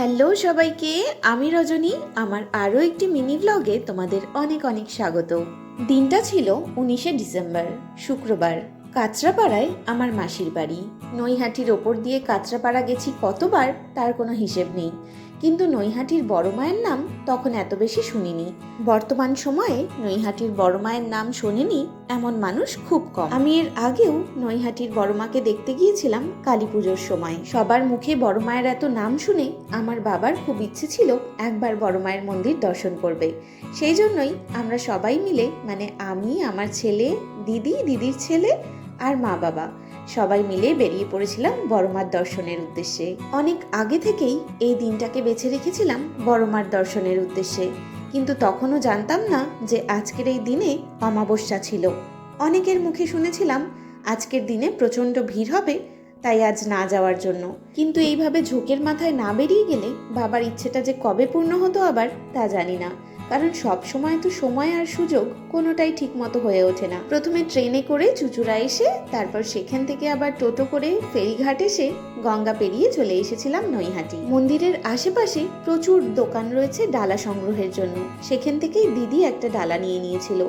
Hello সবাইকে, আমি রজনী। আমার আরও একটি মিনি ব্লগে তোমাদের অনেক অনেক স্বাগত। দিনটা ছিল উনিশে ডিসেম্বর, শুক্রবার। কাঁচরাপাড়ায় আমার মাসির বাড়ি। নৈহাটির ওপর দিয়ে কাঁচরাপাড়া গেছি কতবার তার কোনো হিসেব নেই। কিন্তু নৈহাটির বড় মায়ের নাম তখন এত বেশি শুনিনি। বর্তমান সময়ে নৈহাটির বড় মায়ের নাম শোনেনি এমন মানুষ খুব কম। আমি এর আগেও নৈহাটির বড় মাকে দেখতে গিয়েছিলাম কালী পুজোর সময়। সবার মুখে বড় মায়ের এত নাম শুনে আমার বাবার খুব ইচ্ছে ছিল একবার বড় মায়ের মন্দির দর্শন করবে। সেই জন্যই আমরা সবাই মিলে মানে আমি, আমার ছেলে, দিদি, দিদির ছেলে আর মা বাবা। সবাই মিলে বেরিয়ে পড়েছিলাম বড়মার দর্শনের উদ্দেশ্যে। অনেক আগে থেকেই এই দিনটাকে বেছে রেখেছিলাম বড়মার দর্শনের উদ্দেশ্যে। কিন্তু তখনও জানতাম না যে আজকের এই দিনে অমাবস্যা ছিল। অনেকের মুখে শুনেছিলাম, আজকের দিনে প্রচণ্ড ভিড় হবে, তাই আজ না যাওয়ার জন্য। কিন্তু এইভাবে ঝোঁকের মাথায় না বেরিয়ে গেলে বাবার ইচ্ছেটা যে কবে পূর্ণ হতো আবার তা জানি না। কারণ সব সময় তো সময় আর সুযোগ কোনোটাই ঠিক মতো হয়ে ওঠে না। প্রথমে ট্রেনে করে চুচুড়া এসে, তারপর সেখান থেকে আবার টোটো করে ফেরিঘাট এসে গঙ্গা পেরিয়ে চলে এসেছিলাম নৈহাটি। মন্দিরের আশেপাশে প্রচুর দোকান রয়েছে ডালা সংগ্রহের জন্য। সেখান থেকেই দিদি একটা ডালা নিয়ে নিয়েছিল।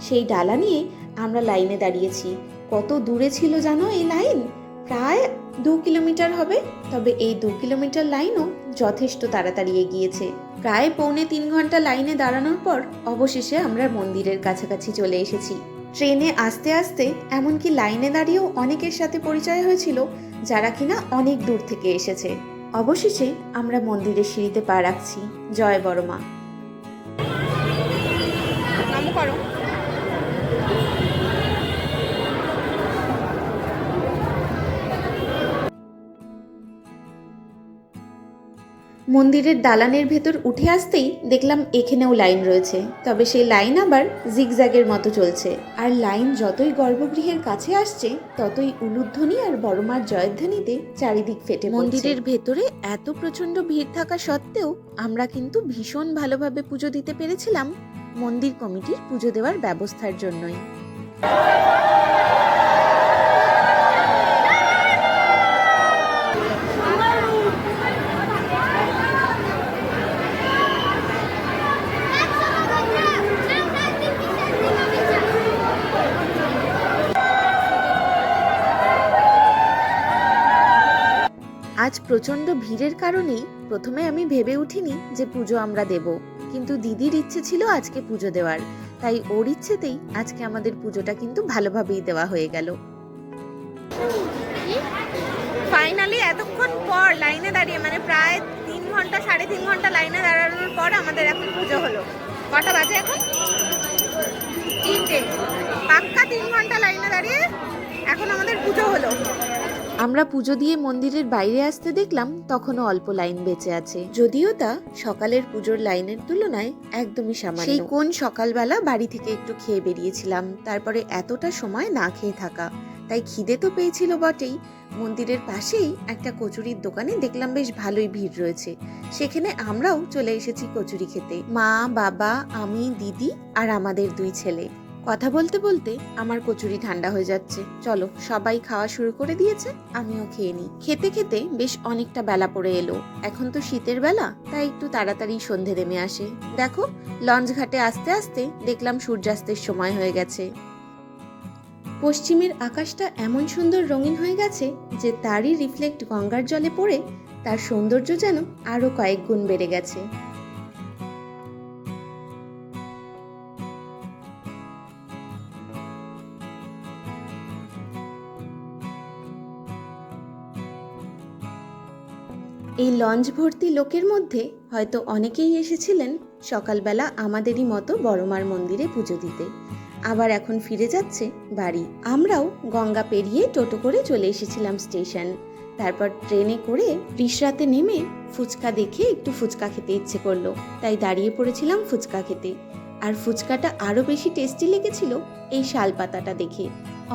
সেই ডালা নিয়ে আমরা লাইনে দাঁড়িয়েছি। কত দূরে ছিল জানো এই লাইন? প্রায় দু কিলোমিটার হবে, তবে এই দু কিলোমিটার লাইনও যথেষ্ট তাড়াতাড়ি এগিয়েছে। প্রায় পৌনে তিন ঘণ্টা লাইনে দাঁড়ানোর পর অবশেষে আমরা মন্দিরের কাছাকাছি চলে এসেছি। ট্রেনে আসতে আসতে, এমনকি লাইনে দাঁড়িয়েও অনেকের সাথে পরিচয় হয়েছিল, যারা কিনা অনেক দূর থেকে এসেছে। অবশেষে আমরা মন্দিরের সিঁড়িতে পা রাখছি। জয় বড়মা। মন্দিরের দালানের ভেতর উঠে আসতেই দেখলাম এখানেও লাইন রয়েছে। তবে সেই লাইন আবার জিগজ্যাগের মতো চলছে। আর লাইন যতই গর্ভগৃহের কাছে আসছে, ততই উলুধ্বনি আর বড়মার জয়ধ্বনিতে চারিদিক ফেটে মন্দিরের ভেতরে এত প্রচণ্ড ভিড় থাকা সত্ত্বেও আমরা কিন্তু ভীষণ ভালোভাবে পুজো দিতে পেরেছিলাম মন্দির কমিটির পুজো দেওয়ার ব্যবস্থার জন্যই। আজ প্রচণ্ড ভিড়ের কারণেই প্রথমে আমি ভেবে উঠিনি যে পুজো আমরা দেব। কিন্তু দিদির ইচ্ছে ছিল আজকে পুজো দেওয়ার। তাই ওর ইচ্ছেতেই আজকে আমাদের পুজোটা কিন্তু ভালোভাবেই দেওয়া হয়ে গেল। ফাইনালি এতক্ষণ পর লাইনে দাঁড়িয়ে মানে প্রায় তিন ঘণ্টা, সাড়ে তিন ঘণ্টা লাইনে দাঁড়ানোর পর আমাদের এখন পুজো হলো। কটা বাজে এখন? তিনটে। পাক্কা তিন ঘণ্টা লাইনে দাঁড়িয়ে এখন আমাদের পুজো হলো। আমরা পুজো দিয়ে মন্দিরের বাইরে আসতে দেখলাম তখনও অল্প লাইন বেঁচে আছে। যদিও তা সকালের পুজোর লাইনের তুলনায় একদমই সামান্য। সেই কোন সকালবেলা বাড়ি থেকে একটু খেয়ে বেরিয়েছিলাম, তারপরে এতটা সময় না খেয়ে থাকা। তাই খিদে তো পেয়েছিল বটেই। মন্দিরের পাশেই একটা কচুরির দোকানে দেখলাম বেশ ভালোই ভিড় রয়েছে। সেখানে আমরাও চলে এসেছি কচুরি খেতে। মা, বাবা, আমি, দিদি আর আমাদের দুই ছেলে। কথা বলতে বলতে আমার কচুরি ঠান্ডা হয়ে যাচ্ছে। চলো, সবাই খাওয়া শুরু করে দিয়েছে, আমিও খেয়ে নিই। খেতে খেতে বেশ অনেকটা বেলা পড়ে এলো। এখন তো শীতের বেলা, তাই একটু তাড়াতাড়ি সন্ধে নেমে আসে। দেখো, লঞ্চ ঘাটে আস্তে আসতে দেখলাম সূর্যাস্তের সময় হয়ে গেছে। পশ্চিমের আকাশটা এমন সুন্দর রঙিন হয়ে গেছে যে তারই রিফ্লেক্ট গঙ্গার জলে পড়ে তার সৌন্দর্য যেন আরও কয়েক গুণ বেড়ে গেছে। এই লঞ্চ ভর্তি লোকের মধ্যে হয়তো অনেকেই এসেছিলেন সকালবেলা আমাদেরই মতো বড়মার মন্দিরে পুজো দিতে। আবার এখন ফিরে যাচ্ছে বাড়ি। আমরাও গঙ্গা পেরিয়ে টোটো করে চলে এসেছিলাম স্টেশন। তারপর ট্রেনে করে রিসরাতে নেমে ফুচকা দেখে একটু ফুচকা খেতে ইচ্ছে করল। তাই দাঁড়িয়ে পড়েছিলাম ফুচকা খেতে। আর ফুচকাটা আরও বেশি টেস্টি লেগেছিল এই শালপাতাটা দেখে।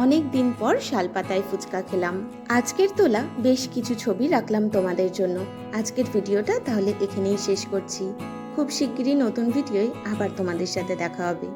অনেক দিন পর শালপাতায় ফুচকা খেলাম। আজকের তোলা বেশ কিছু ছবি রাখলাম তোমাদের জন্য। আজকের ভিডিওটা তাহলে এখানেই শেষ করছি। খুব শিগগিরই নতুন ভিডিওয় আবার তোমাদের সাথে দেখা হবে।